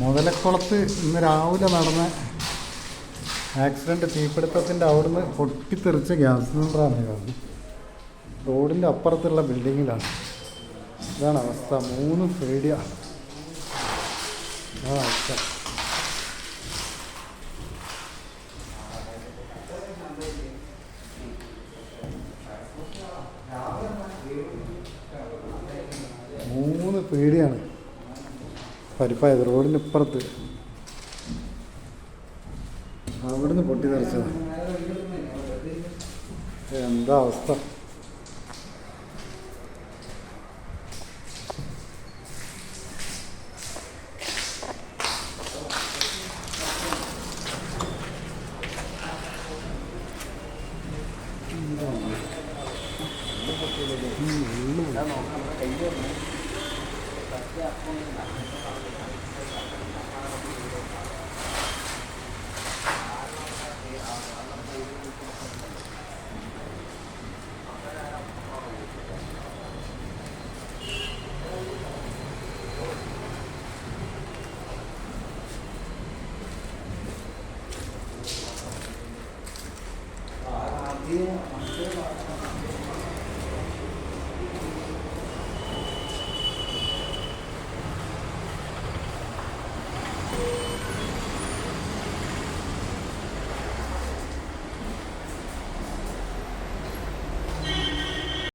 മുതലക്കുളത്ത് ഇന്ന് രാവിലെ നടന്ന ആക്സിഡന്റ് തീപിടുത്തത്തിന്റെ അവിടുന്ന് പൊട്ടിത്തെറിച്ച ഗ്യാസ് സിലിണ്ടറാണ് കാണുന്നത് റോഡിന്റെ അപ്പുറത്തുള്ള ബിൽഡിങ്ങിലാണ്. ഇതാണ് അവസ്ഥ. മൂന്ന് പേടിയാണ് അവസ്ഥ. മൂന്ന് പേടിയാണ്. പരിപ്പായത് റോഡിനിപ്പുറത്ത്. അവിടുന്ന് പൊട്ടി നിറച്ചത് എന്താ അവസ്ഥ? ഞാൻ നോക്കാം Yeah.